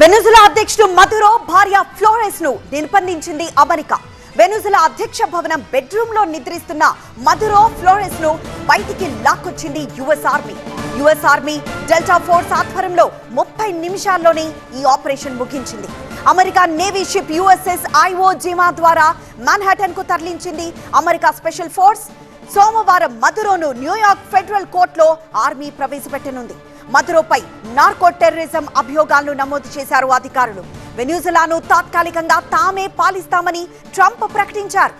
వెనుజులా అధ్యక్షుడు మధురో భార్య ఫ్లోరెస్ను నిర్బంధించింది అమెరికా. వెనుజులా అధ్యక్ష భవనం బెడ్రూమ్లో నిద్రిస్తున్న మధురో ఫ్లోరెస్ను బయటికి లాక్కొచ్చింది US army. US army Delta Force ఆధ్వర్యంలో ముప్పై నిమిషాల్లోనే ఈ operation ముగించింది. America navy ship USS Iwo Jima ద్వారా మాన్హాటన్కు తరలించింది అమెరికా స్పెషల్ ఫోర్స్. సోమవారం మధురోను న్యూయార్క్ ఫెడరల్ కోర్టులో ఆర్మీ ప్రవేశపెట్టనుంది. మధురోపై నార్కో టెర్రరిజం అభియోగాలను నమోదు చేశారు అధికారులు. వెన్యూజులాను తాత్కాలికంగా తామే పాలిస్తామని ట్రంప్ ప్రకటించారు.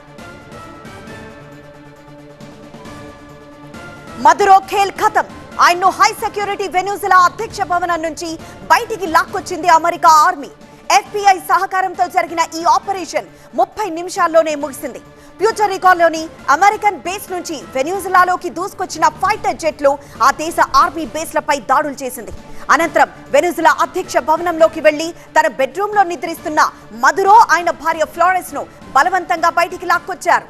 మధురో ఖేల్ ఖతం. ఆయన్ను హై సెక్యూరిటీ వెన్యూజులా అధ్యక్ష భవనం నుంచి బయటికి లాక్కొచ్చింది అమెరికా ఆర్మీ. ఎఫ్బిఐ సహకారంతో జరిగిన ఈ ఆపరేషన్ ముప్పై నిమిషాల్లోనే ముగిసింది. ప్యూటరికాలోని అమెరికన్ బేస్ నుంచి వెనుజులాలోకి దూసుకొచ్చిన ఫైటర్ జెట్లు ఆ దేశ ఆర్మీ బేస్లపై దాడులు చేసింది. అనంతరం వెనుజులా అధ్యక్ష భవనంలోకి వెళ్ళి తన బెడ్రూమ్లో నిద్రిస్తున్న మధురో ఆయన భార్య ఫ్లోరెన్స్ను బలవంతంగా బయటికి లాక్కొచ్చారు.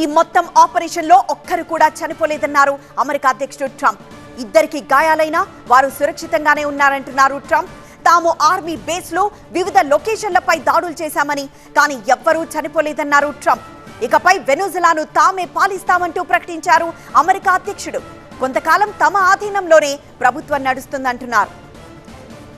ఈ మొత్తం ఆపరేషన్లో ఒక్కరు కూడా చనిపోలేదన్నారు అమెరికా అధ్యక్షుడు ట్రంప్. ఇద్దరికి గాయాలైనా వారు సురక్షితంగానే ఉన్నారంటున్నారు ట్రంప్. తాము ఆర్మీ బేస్లో వివిధ లొకేషన్లపై దాడులు చేశామని కానీ ఎవ్వరూ చనిపోలేదన్నారు ట్రంప్. ఇకపై వెనుజులాను తామే పాలిస్తామంటూ ప్రకటించారు అమెరికా అధ్యక్షుడు. కొంతకాలం తమ ఆధీనంలోనే ప్రభుత్వం నడుస్తుందంటున్నారు.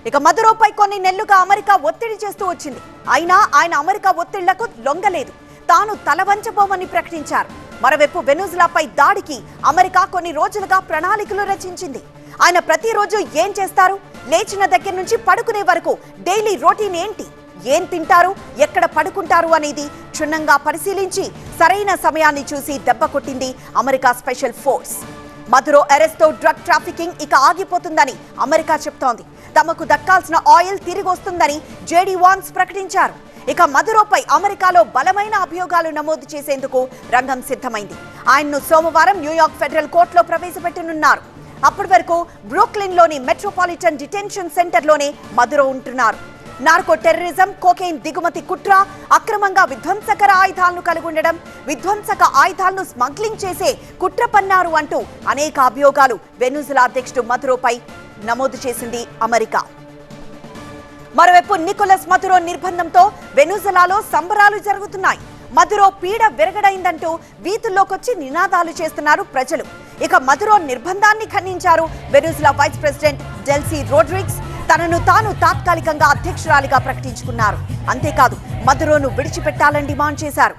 ఇక మధురోపై కొన్ని నెలలుగా అమెరికా ఒత్తిడి చేస్తూ వచ్చింది. అయినా ఆయన అమెరికా ఒత్తిళ్ళకు లొంగలేదు. తాను తలవంచబోమని ప్రకటించారు. మరోవైపు వెనుజులాపై దాడికి అమెరికా కొన్ని రోజులుగా ప్రణాళికలు రచించింది. ఆయన ప్రతిరోజు ఏం చేస్తారు? లేచిన దగ్గర నుంచి పడుకునే వరకు డైలీ రొటీన్ ఏంటి? ఏం తింటారు? ఎక్కడ పడుకుంటారు అనేది క్షుణ్ణంగా పరిశీలించి సరైన సమయాన్ని చూసి దెబ్బ కొట్టింది అమెరికా స్పెషల్ ఫోర్స్. మధురో అరెస్ట్తో డ్రగ్ ట్రాఫికింగ్ ఇక ఆగిపోతుందని అమెరికా చెప్తోంది. తమకు దక్కాల్సిన ఆయిల్ తిరిగి వస్తుందని జేడీ వాన్స్ ప్రకటించారు. ఇక మధురోపై అమెరికాలో బలమైన అభియోగాలు నమోదు చేసేందుకు రంగం సిద్ధమైంది. ఆయన్ను సోమవారం న్యూయార్క్ ఫెడరల్ కోర్టులో ప్రవేశపెట్టనున్నారు. అప్పటి వరకు బ్రూక్లిన్లోని మెట్రోపాలిటన్ డిటెన్షన్ సెంటర్లోనే మధురో ఉంటున్నారు. నార్కో టెర్రరిజం కోకెయిన్ దిగుమతి కుట్ర అక్రమంగా విధ్వంసకర ఆయుధాలను కలిగి ఉండడం విధ్వంసక ఆయుధాలను స్మగ్లింగ్ చేసే కుట్ర పన్నారు అంటూ అనేక అభియోగాలు వెనుజులా అధ్యక్షుడు మధురోపై నమోదు చేసింది అమెరికా. మరోవైపు నికోలస్ మధురో నిర్బంధంతో వెనుజులాలో సంబరాలు జరుగుతున్నాయి. మధురో పీడ విరగడైందంటూ వీధుల్లోకొచ్చి నినాదాలు చేస్తున్నారు ప్రజలు. ఇక మధురో నిర్బంధాన్ని ఖండించారు Venezuela vice president Delcy Rodriguez తనను తాను తాత్కాలికంగా అధ్యక్షురాలిగా ప్రకటించుకున్నారు. అంతేకాదు మధురోను విడిచిపెట్టాలని డిమాండ్ చేశారు.